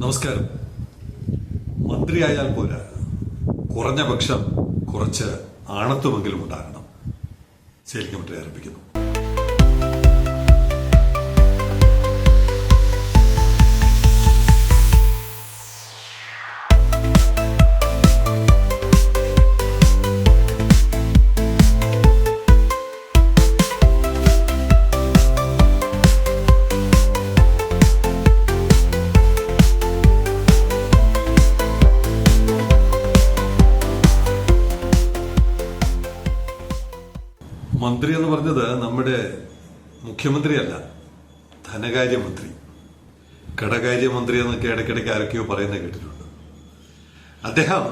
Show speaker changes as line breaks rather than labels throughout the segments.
നമസ്കാരം. മന്ത്രിയായാൽ പോരാ. കുറഞ്ഞ പക്ഷം കുറച്ച് ആണത്വമെങ്കിലും ഉണ്ടാകണം. സേലിക്കമറ്ററി ആരംഭിക്കുന്നു. മന്ത്രി എന്ന് പറഞ്ഞത് നമ്മുടെ മുഖ്യമന്ത്രിയല്ല ധനകാര്യമന്ത്രി. ഘടകാര്യമന്ത്രി എന്നൊക്കെ ഇടയ്ക്കിടയ്ക്ക് ആരൊക്കെയോ പറയുന്നത് കേട്ടിട്ടുണ്ട്. അദ്ദേഹം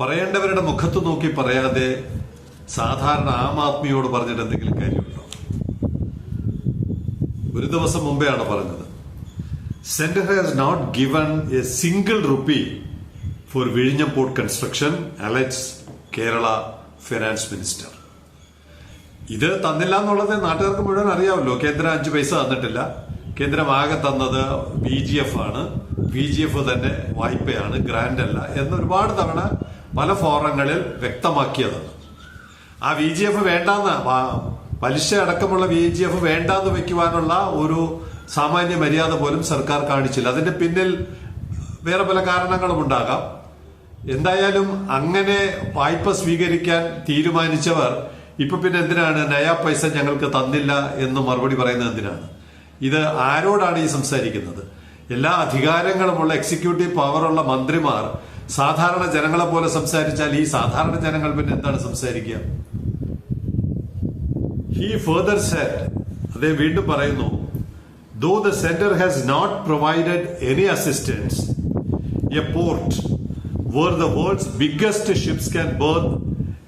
പറയേണ്ടവരുടെ മുഖത്ത് നോക്കി പറയാതെ സാധാരണ ആം ആദ്മിയോട് പറഞ്ഞിട്ട് എന്തെങ്കിലും കാര്യമുണ്ടോ? ഒരു ദിവസം മുമ്പെയാണ് പറഞ്ഞത്. Centre has not given a single rupee for വിഴിഞ്ഞം port construction Alex Kerala finance minister ഇത് തന്നില്ല എന്നുള്ളത് നാട്ടുകാർക്ക് മുഴുവൻ അറിയാമല്ലോ. കേന്ദ്രം അഞ്ചു പൈസ തന്നിട്ടില്ല. കേന്ദ്രം ആകെ തന്നത് ബി ജി എഫ് ആണ്. ബി ജി എഫ് തന്നെ വായ്പയാണ് ഗ്രാന്റ് അല്ല എന്ന് ഒരുപാട് തവണ പല ഫോറങ്ങളിൽ വ്യക്തമാക്കിയതാണ്. ആ വി ജി എഫ് വേണ്ടാന്ന് പലിശ അടക്കമുള്ള വി ജി എഫ് വേണ്ടാന്ന് വെക്കുവാനുള്ള ഒരു സാമാന്യ മര്യാദ പോലും സർക്കാർ കാണിച്ചില്ല. അതിന്റെ പിന്നിൽ വേറെ പല കാരണങ്ങളും ഉണ്ടാകാം. എന്തായാലും അങ്ങനെ വായ്പ സ്വീകരിക്കാൻ തീരുമാനിച്ചവർ ഇപ്പൊ പിന്നെ എന്തിനാണ്? നയാ പൈസ ഞങ്ങൾക്ക് തന്നില്ല എന്ന് മറുപടി പറയുന്നത് എന്തിനാണ്? ഇത് ആരോടാണ് ഈ സംസാരിക്കുന്നത്? എല്ലാ അധികാരങ്ങളുമുള്ള എക്സിക്യൂട്ടീവ് പവറുള്ള മന്ത്രിമാർ സാധാരണ ജനങ്ങളെ പോലെ സംസാരിച്ചാൽ ഈ സാധാരണ ജനങ്ങൾ പിന്നെ എന്താണ് സംസാരിക്കുക? ഹി ഫർദർ സെറ്റ് അദ്ദേഹം വീണ്ടും പറയുന്നു though the centre has not provided any assistance a port where the world's biggest ships can berth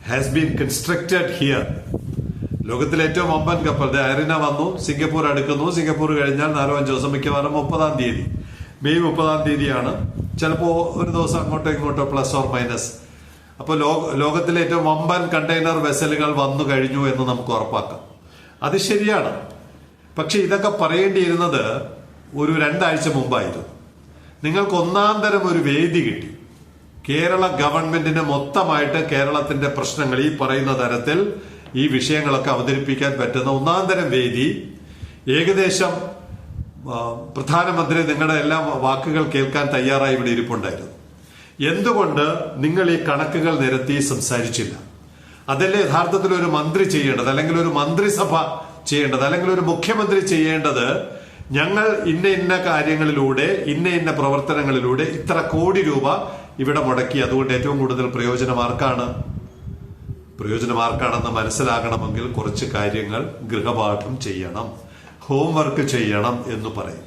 has been constructed here ലോകത്തിലെ ഏറ്റവും അമ്പൻ കപ്പൽ അയറിന വന്നു സിംഗപ്പൂർ അടുക്കുന്നു. സിംഗപ്പൂർ കഴിഞ്ഞാൽ നാലോ അഞ്ചോ ദിവസം മിക്കവാറും മുപ്പതാം തീയതി. മെയ് മുപ്പതാം തീയതിയാണ്. ചിലപ്പോ ഒരു ദിവസം അങ്ങോട്ടോ ഇങ്ങോട്ടോ പ്ലസ് ഓർ മൈനസ് അപ്പോൾ ലോകത്തിലെ ഏറ്റവും വമ്പൻ കണ്ടെയ്നർ വെസലുകൾ വന്നു കഴിഞ്ഞു എന്ന് നമുക്ക് ഉറപ്പാക്കാം. അത് ശരിയാണ്. പക്ഷെ ഇതൊക്കെ പറയേണ്ടിയിരുന്നത് ഒരു രണ്ടാഴ്ച മുമ്പായിരുന്നു. നിങ്ങൾക്ക് ഒന്നാം തരം ഒരു വേദി കിട്ടി. കേരള ഗവൺമെന്റിന് മൊത്തമായിട്ട് കേരളത്തിന്റെ പ്രശ്നങ്ങൾ ഈ പറയുന്ന തരത്തിൽ ഈ വിഷയങ്ങളൊക്കെ അവതരിപ്പിക്കാൻ പറ്റുന്ന ഒന്നാം തരം വേദി. ഏകദേശം പ്രധാനമന്ത്രി നിങ്ങളുടെ എല്ലാ വാക്കുകൾ കേൾക്കാൻ തയ്യാറായി ഇവിടെ ഇരിപ്പുണ്ടായിരുന്നു. എന്തുകൊണ്ട് നിങ്ങൾ ഈ കണക്കുകൾ നിരത്തി സംസാരിച്ചില്ല? അതല്ലേ യഥാർത്ഥത്തിൽ ഒരു മന്ത്രി ചെയ്യേണ്ടത്? അല്ലെങ്കിൽ ഒരു മന്ത്രിസഭ ചെയ്യേണ്ടത്? അല്ലെങ്കിൽ ഒരു മുഖ്യമന്ത്രി ചെയ്യേണ്ടത് ഞങ്ങൾ ഇന്ന ഇന്ന കാര്യങ്ങളിലൂടെ ഇന്ന ഇന്ന പ്രവർത്തനങ്ങളിലൂടെ ഇത്ര കോടി രൂപ ഇവിടെ മുടക്കി. അതുകൊണ്ട് ഏറ്റവും കൂടുതൽ പ്രയോജനം ആർക്കാണ്? പ്രയോജനം ആർക്കാണെന്ന് മനസ്സിലാകണമെങ്കിൽ കുറച്ച് കാര്യങ്ങൾ ഗൃഹപാഠം ചെയ്യണം. ഹോംവർക്ക് ചെയ്യണം എന്ന് പറയും.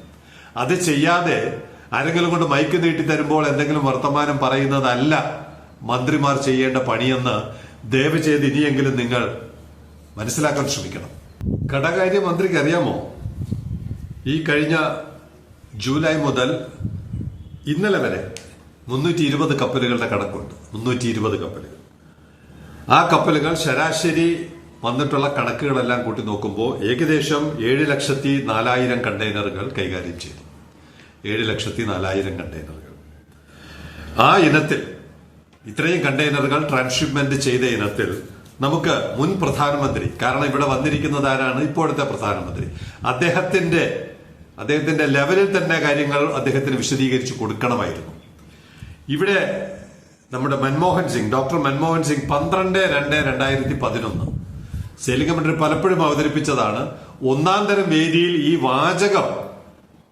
അത് ചെയ്യാതെ ആരെങ്കിലും കൊണ്ട് മൈക്ക് നീട്ടി തരുമ്പോൾ എന്തെങ്കിലും വർത്തമാനം പറയുന്നതല്ല മന്ത്രിമാർ ചെയ്യേണ്ട പണിയെന്ന് ദയവ് ചെയ്ത് ഇനിയെങ്കിലും നിങ്ങൾ മനസ്സിലാക്കാൻ ശ്രമിക്കണം. ഘടകാര്യ മന്ത്രിക്ക് അറിയാമോ? ഈ കഴിഞ്ഞ ജൂലൈ മുതൽ ഇന്നലെ വരെ മുന്നൂറ്റി ഇരുപത് കപ്പലുകളുടെ കണക്കുണ്ട്. മുന്നൂറ്റി ഇരുപത് കപ്പലുകൾ. ആ കപ്പലുകൾ ശരാശരി വന്നിട്ടുള്ള കണക്കുകളെല്ലാം കൂട്ടി നോക്കുമ്പോൾ ഏകദേശം ഏഴ് ലക്ഷത്തി നാലായിരം കണ്ടെയ്നറുകൾ കൈകാര്യം ചെയ്തു. ഏഴ് ലക്ഷത്തി നാലായിരം കണ്ടെയ്നറുകൾ. ആ ഇനത്തിൽ ഇത്രയും കണ്ടെയ്നറുകൾ ട്രാൻസ്ഷിപ്മെന്റ് ചെയ്ത ഇനത്തിൽ നമുക്ക് മുൻ പ്രധാനമന്ത്രി കാരണം ഇവിടെ വന്നിരിക്കുന്നത് ആരാണ്? ഇപ്പോഴത്തെ പ്രധാനമന്ത്രി. അദ്ദേഹത്തിന്റെ അദ്ദേഹത്തിന്റെ ലെവലിൽ തന്നെ കാര്യങ്ങൾ അദ്ദേഹത്തിന് വിശദീകരിച്ചു കൊടുക്കണമായിരുന്നു. ഇവിടെ നമ്മുടെ മൻമോഹൻ സിംഗ് ഡോക്ടർ മൻമോഹൻ സിംഗ് പന്ത്രണ്ട് രണ്ട് രണ്ടായിരത്തി പതിനൊന്ന്. സേലിംഗ മന്ത്രി പലപ്പോഴും അവതരിപ്പിച്ചതാണ് ഒന്നാം തരം വേദിയിൽ ഈ വാചകം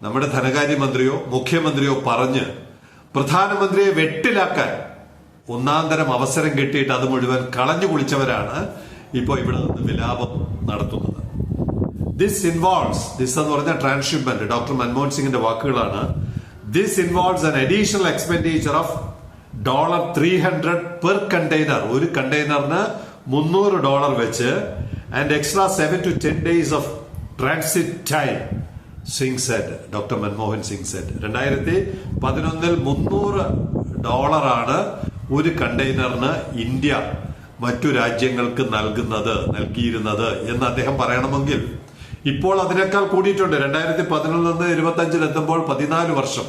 നമ്മുടെ ധനകാര്യമന്ത്രിയോ മുഖ്യമന്ത്രിയോ പറഞ്ഞ് പ്രധാനമന്ത്രിയെ വെട്ടിലാക്കാൻ ഒന്നാം തരം അവസരം കിട്ടിയിട്ട് അത് മുഴുവൻ കളഞ്ഞു കുളിച്ചവരാണ് ഇപ്പോൾ ഇവിടെ നിന്ന് വിലാപം നടത്തുന്നത്. ദിസ് ഇൻവോൾവ്സ് ദിസ് എന്ന് പറഞ്ഞ ട്രാൻസ്ഷിപ്മെന്റ് ഡോക്ടർ മൻമോഹൻ സിംഗിന്റെ വാക്കുകളാണ് this involves an additional expenditure of dollar three hundred per container ഒരു കണ്ടെയ്നറിന് മുന്നൂറ് ഡോളർ വെച്ച് and extra seven to ten days of transit time Singh said doctor Manmohan Singh said രണ്ടായിരത്തി പതിനൊന്നിൽ മുന്നൂറ് ഡോളറാണ് ഒരു കണ്ടെയ്നറിന് ഇന്ത്യ മറ്റു രാജ്യങ്ങൾക്ക് നൽകുന്നത് നൽകിയിരുന്നത് എന്ന് അദ്ദേഹം പറയണമെങ്കിൽ. ഇപ്പോൾ അതിനേക്കാൾ കൂടിയിട്ടുണ്ട്. രണ്ടായിരത്തി പതിനൊന്നിൽ നിന്ന് ഇരുപത്തി അഞ്ചിൽ എത്തുമ്പോൾ പതിനാല് വർഷം.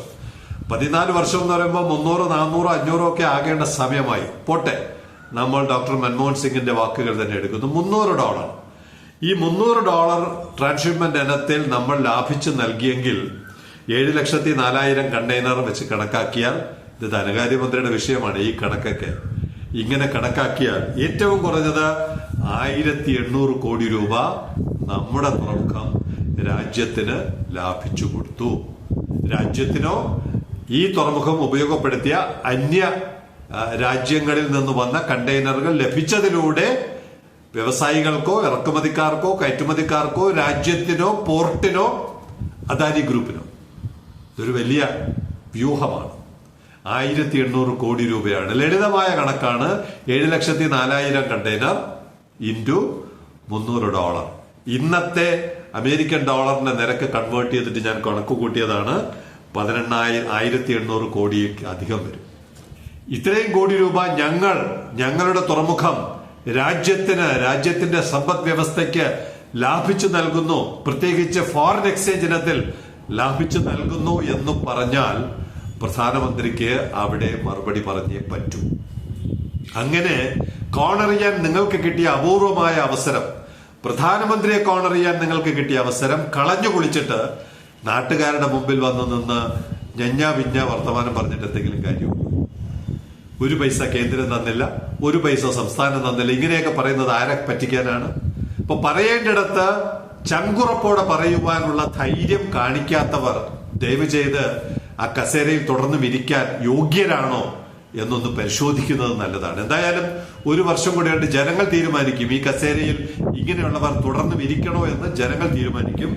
പതിനാല് വർഷം എന്ന് പറയുമ്പോൾ മുന്നൂറ് നാനൂറ് അഞ്ഞൂറോ ഒക്കെ ആകേണ്ട സമയമായി. പോട്ടെ. നമ്മൾ ഡോക്ടർ മൻമോഹൻ സിംഗിന്റെ വാക്കുകൾ തന്നെ എടുക്കുന്നു. മുന്നൂറ് ഡോളർ. ഈ മുന്നൂറ് ഡോളർ ട്രാൻസ്ഷിപ്മെന്റ് ഇനത്തിൽ നമ്മൾ ലാഭിച്ചു നൽകിയെങ്കിൽ ഏഴ് ലക്ഷത്തി നാലായിരം കണ്ടെയ്നർ വെച്ച് കണക്കാക്കിയാൽ ഇത് ധനകാര്യമന്ത്രിയുടെ വിഷയമാണ് ഈ കണക്കൊക്കെ. ഇങ്ങനെ കണക്കാക്കിയാൽ ഏറ്റവും കുറഞ്ഞത് ആയിരത്തി എണ്ണൂറ് കോടി രൂപ നമ്മുടെ തുറക്കം രാജ്യത്തിന് ലാഭിച്ചു കൊടുത്തു. രാജ്യത്തിനോ ഈ തുറമുഖം ഉപയോഗപ്പെടുത്തിയ അന്യ രാജ്യങ്ങളിൽ നിന്ന് വന്ന കണ്ടെയ്നറുകൾ ലഭിച്ചതിലൂടെ വ്യവസായികൾക്കോ ഇറക്കുമതിക്കാർക്കോ കയറ്റുമതിക്കാർക്കോ രാജ്യത്തിനോ പോർട്ടിനോ അദാനി ഗ്രൂപ്പിനോ. ഇതൊരു വലിയ വ്യൂഹമാണ്. ആയിരത്തി എണ്ണൂറ് കോടി രൂപയാണ്. ലളിതമായ കണക്കാണ്. ഏഴ് ലക്ഷത്തി നാലായിരം കണ്ടെയ്നർ ഇന്റു മുന്നൂറ് ഡോളർ. ഇന്നത്തെ അമേരിക്കൻ ഡോളറിന്റെ നിരക്ക് കൺവേർട്ട് ചെയ്തിട്ട് ഞാൻ കണക്ക് കൂട്ടിയതാണ്. പതിനെണ്ണായിരം ആയിരത്തി എണ്ണൂറ് കോടി അധികം വരും. ഇത്രയും കോടി രൂപ ഞങ്ങൾ ഞങ്ങളുടെ തുറമുഖം രാജ്യത്തിന് രാജ്യത്തിന്റെ സമ്പദ് വ്യവസ്ഥയ്ക്ക് ലാഭിച്ചു നൽകുന്നു. പ്രത്യേകിച്ച് ഫോറിൻ എക്സ്ചേഞ്ച് ഇനത്തിൽ ലാഭിച്ചു നൽകുന്നു എന്ന് പറഞ്ഞാൽ പ്രധാനമന്ത്രിക്ക് അവിടെ മറുപടി പറഞ്ഞേ പറ്റൂ. അങ്ങനെ കോണറിയാൻ നിങ്ങൾക്ക് കിട്ടിയ അപൂർവമായ അവസരം പ്രധാനമന്ത്രിയെ കോണറിയാൻ നിങ്ങൾക്ക് കിട്ടിയ അവസരം കളഞ്ഞു കുളിച്ചിട്ട് നാട്ടുകാരുടെ മുമ്പിൽ വന്നു നിന്ന് ഞഞ്ഞാ പിഞ്ഞ വർത്തമാനം പറഞ്ഞിട്ട് എന്തെങ്കിലും കാര്യവും ഒരു പൈസ കേന്ദ്രം തന്നില്ല ഒരു പൈസ സംസ്ഥാനം തന്നില്ല. ഇങ്ങനെയൊക്കെ പറയുന്നത് ആരെ പറ്റിക്കാനാണ്? ഇപ്പൊ പറയേണ്ടിടത്ത് ചങ്കുറപ്പോടെ പറയുവാനുള്ള ധൈര്യം കാണിക്കാത്തവർ ദയവ് ചെയ്ത് ആ കസേരയിൽ തുടർന്ന് ഇരിക്കാൻ യോഗ്യരാണോ എന്നൊന്ന് പരിശോധിക്കുന്നത് നല്ലതാണ്. എന്തായാലും ഒരു വർഷം കൂടെയുണ്ട് ജനങ്ങൾ തീരുമാനിക്കും. ഈ കസേരയിൽ ഇങ്ങനെയുള്ളവർ തുടർന്ന് ഇരിക്കണോ എന്ന് ജനങ്ങൾ തീരുമാനിക്കും.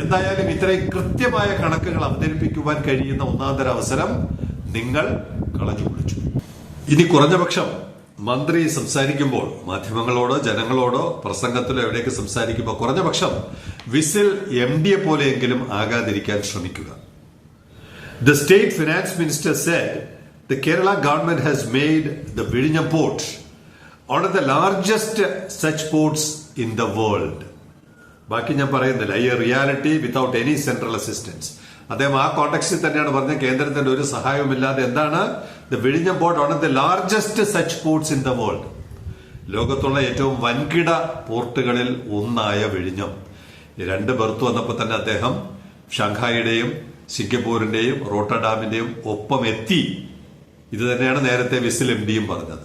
എന്തായാലും ഇത്രയും കൃത്യമായ കണക്കുകൾ അവതരിപ്പിക്കുവാൻ കഴിയുന്ന ഒന്നാന്തര അവസരം നിങ്ങൾ കളഞ്ഞു കുളിച്ചു ഇനി കുറഞ്ഞപക്ഷം മന്ത്രി സംസാരിക്കുമ്പോൾ മാധ്യമങ്ങളോടോ ജനങ്ങളോടോ പ്രസംഗത്തിലോ എവിടെയൊക്കെ സംസാരിക്കുമ്പോൾ കുറഞ്ഞപക്ഷം വിസിൽ എം ഡിയെ പോലെയെങ്കിലും ആകാതിരിക്കാൻ ശ്രമിക്കുക the state finance minister said the Kerala government has made the വിഴിഞ്ഞം port on of the largest such ports in the world. ബാക്കി ഞാൻ പറയുന്നില്ല. ഈ reality without any central assistance അദ്ദേഹം ആ കോണ്ടക്സ്റ്റിൽ തന്നെയാണ് പറഞ്ഞ കേന്ദ്രത്തിന്റെ ഒരു സഹായവുമില്ലാതെ എന്താണ്? ദ വിഴിഞ്ഞം port on the largest such ports in the world ലോകത്തുള്ള ഏറ്റവും വൻകിട പോർട്ടുകളിൽ ഒന്നായ വിഴിഞ്ഞം. രണ്ട് ബർത്ത് വന്നപ്പോൾ തന്നെ അദ്ദേഹം ഷാങ്ഹായിയുടെയും സിംഗപ്പൂരിന്റെയും റോട്ടർഡാമിന്റെയും ഒപ്പം എത്തി ഇത് തന്നെയാണ് നേരത്തെ വിസിൽ എം ഡിയും പറഞ്ഞത്.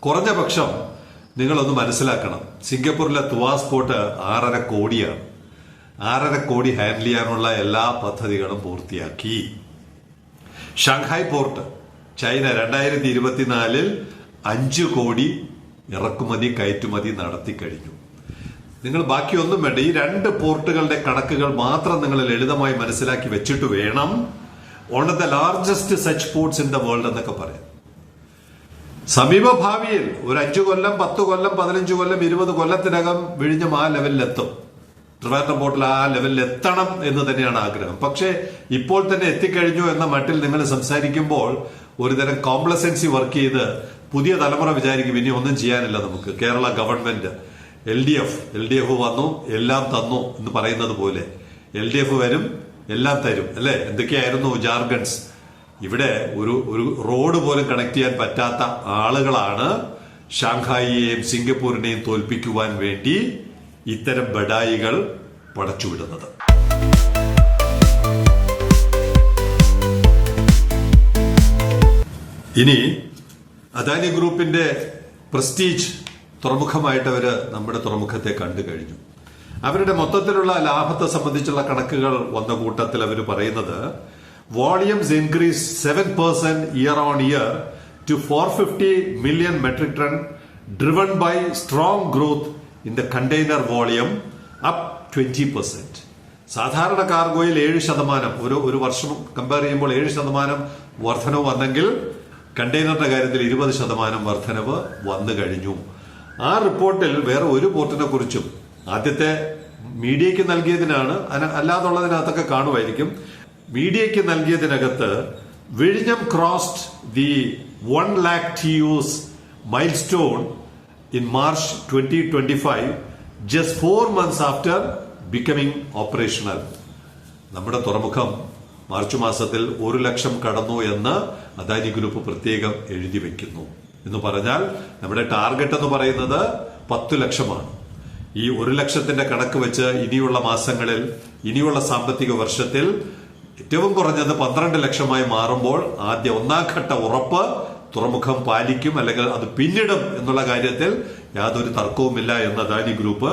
കുറഞ്ഞ പക്ഷം നിങ്ങളൊന്ന് മനസ്സിലാക്കണം. സിംഗപ്പൂരിലെ തുവാസ് പോർട്ട് ആറര കോടിയാണ്. ആറര കോടി ഹാൻഡിൽ ചെയ്യാനുള്ള എല്ലാ പദ്ധതികളും പൂർത്തിയാക്കി. ഷാങ്ഹായ് പോർട്ട് ചൈന രണ്ടായിരത്തി ഇരുപത്തിനാലിൽ അഞ്ച് കോടി ഇറക്കുമതി കയറ്റുമതി നടത്തി കഴിഞ്ഞു. നിങ്ങൾ ബാക്കിയൊന്നും വേണ്ട. ഈ രണ്ട് പോർട്ടുകളുടെ കണക്കുകൾ മാത്രം നിങ്ങൾ ലളിതമായി മനസ്സിലാക്കി വെച്ചിട്ട് വേണം. One of the largest such ports in the world എന്നൊക്കെ പറയാം. സമീപ ഭാവിയിൽ ഒരു അഞ്ചു കൊല്ലം പത്ത് കൊല്ലം പതിനഞ്ച് കൊല്ലം ഇരുപത് കൊല്ലത്തിനകം വിഴിഞ്ഞം ആ ലെവലിലെത്തും. ട്രിവാൻഡ്രം പോർട്ടിൽ ആ ലെവലിൽ എത്തണം എന്ന് തന്നെയാണ് ആഗ്രഹം. പക്ഷേ ഇപ്പോൾ തന്നെ എത്തിക്കഴിഞ്ഞു എന്ന മട്ടിൽ നിങ്ങൾ സംസാരിക്കുമ്പോൾ ഒരുതരം കോംപ്ലസൻസി വർക്ക് ചെയ്ത് പുതിയ തലമുറ വിചാരിക്കും ഇനി ഒന്നും ചെയ്യാനില്ല നമുക്ക്. Kerala government L D F L D F വന്നു എല്ലാം തന്നു എന്ന് പറയുന്നത് പോലെ. എൽ ഡി എഫ് വരും എല്ലാം തരും അല്ലെ? എന്തൊക്കെയായിരുന്നു ജാർഗൺസ് ഇവിടെ ഒരു ഒരു റോഡ് പോലും കണക്ട് ചെയ്യാൻ പറ്റാത്ത ആളുകളാണ് ഷാങ്ഹായിയെയും സിംഗപ്പൂരിനെയും തോൽപ്പിക്കുവാൻ വേണ്ടി ഇത്തരം ബഡായികൾ പടച്ചുവിടുന്നത്. ഇനി അദാനി ഗ്രൂപ്പിന്റെ പ്രസ്റ്റീജ് തുറമുഖമായിട്ട് അവർ നമ്മുടെ തുറമുഖത്തെ കണ്ടു കഴിഞ്ഞു. അവരുടെ മൊത്തത്തിലുള്ള ലാഭത്തെ സംബന്ധിച്ചുള്ള കണക്കുകൾ വന്ന കൂട്ടത്തിൽ അവർ പറയുന്നത് year on year two four fifty million metric ton driven by strong growth in the container volume twenty percent സാധാരണ കാർഗോയിൽ ഏഴ് ശതമാനം ഒരു ഒരു വർഷം കമ്പയർ ചെയ്യുമ്പോൾ ഏഴ് ശതമാനം വർധനവ് വന്നെങ്കിൽ കണ്ടെയ്നറിന്റെ കാര്യത്തിൽ ഇരുപത് ശതമാനം വർധനവ് വന്നു കഴിഞ്ഞു. ആ റിപ്പോർട്ടിൽ വേറെ ഒരു പോർട്ടിനെ കുറിച്ചും ആദ്യത്തെ മീഡിയയ്ക്ക് നൽകിയതിനാണ് അല്ലാതുള്ളതിനകത്തൊക്കെ കാണുമായിരിക്കും. മീഡിയയ്ക്ക് നൽകിയതിനകത്ത് വിഴിഞ്ഞം crossed the one lakh TEUs milestone in March twenty twenty five just four months after becoming operational നമ്മുടെ തുറമുഖം മാർച്ച് മാസത്തിൽ ഒരു ലക്ഷം കടന്നു എന്ന് അദാനി ഗ്രൂപ്പ് പ്രത്യേകം എഴുതി വെക്കുന്നു. എന്ന് പറഞ്ഞാൽ നമ്മുടെ ടാർഗറ്റ് എന്ന് പറയുന്നത് പത്ത് ലക്ഷമാണ്. ഈ ഒരു ലക്ഷത്തിന്റെ കണക്ക് വെച്ച് ഇനിയുള്ള മാസങ്ങളിൽ ഇനിയുള്ള സാമ്പത്തിക വർഷത്തിൽ ഏറ്റവും കുറഞ്ഞത് പന്ത്രണ്ട് ലക്ഷമായി മാറുമ്പോൾ ആദ്യ ഒന്നാം ഘട്ട ഉറപ്പ് തുറമുഖം പാലിക്കും അല്ലെങ്കിൽ അത് പിന്നിടും എന്നുള്ള കാര്യത്തിൽ യാതൊരു തർക്കവുമില്ല എന്ന് അദാനി ഗ്രൂപ്പ്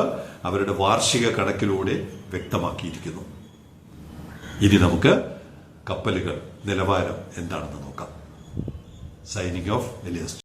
അവരുടെ വാർഷിക കണക്കിലൂടെ വ്യക്തമാക്കിയിരിക്കുന്നു. ഇനി നമുക്ക് കപ്പലുകൾ നിലവാരം എന്താണെന്ന് നോക്കാം. Signing off Elias